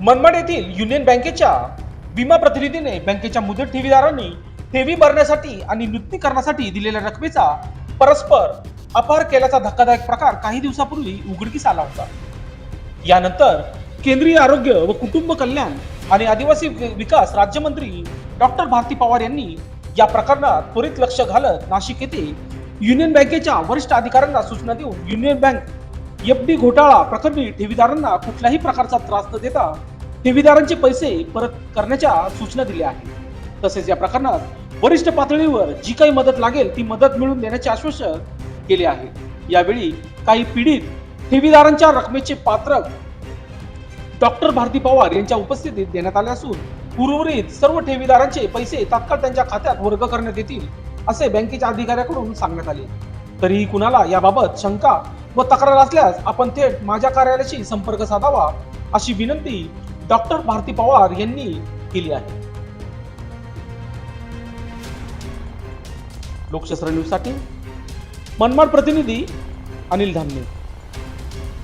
मनमाड येथील युनियन बँकेच्या विमा प्रतिनिधीने बँकेच्या मुदत ठेवीदारांनी ठेवी भरण्यासाठी आणि नूतनीकरणासाठी दिलेल्या रकमेचा परस्पर अपहार केल्याचा धक्कादायक प्रकार काही दिवसापूर्वी उघडकीस आला होता. यानंतर केंद्रीय आरोग्य व कुटुंब कल्याण आणि आदिवासी विकास राज्यमंत्री डॉक्टर भारती पवार यांनी या प्रकरणात त्वरित लक्ष घालत नाशिक येथे युनियन बँकेच्या वरिष्ठ अधिकाऱ्यांना सूचना देऊन युनियन बँक एफ डी घोटाळा प्रकरणी ठेवीदारांना कुठल्याही प्रकारचा त्रास न देता ठेवीदारांचे पैसे परत करण्याच्या सूचना दिल्या आहेत. तसेच या प्रकरणात वरिष्ठ पातळीवर जी काही मदत लागेल ती मदत मिळवून देण्याचे आश्वासन केले आहे. यावेळी काही पीडित ठेवीदारांच्या रकमेचे पात्रक डॉक्टर भारती पवार यांच्या उपस्थितीत देण्यात आले असून उर्वरित सर्व ठेवीदारांचे पैसे तात्काळ त्यांच्या खात्यात वर्ग करण्यात येतील असे बँकेच्या अधिकाऱ्याकडून सांगण्यात आले. तरीही कुणाला याबाबत शंका व तक्रार असल्यास आपण थेट माझ्या कार्यालयाशी संपर्क साधावा अशी विनंती डॉक्टर भारती पवार यांनी केली आहे. लोकशास्त्र न्यूजसाठी मनमाड प्रतिनिधी अनिल धामणे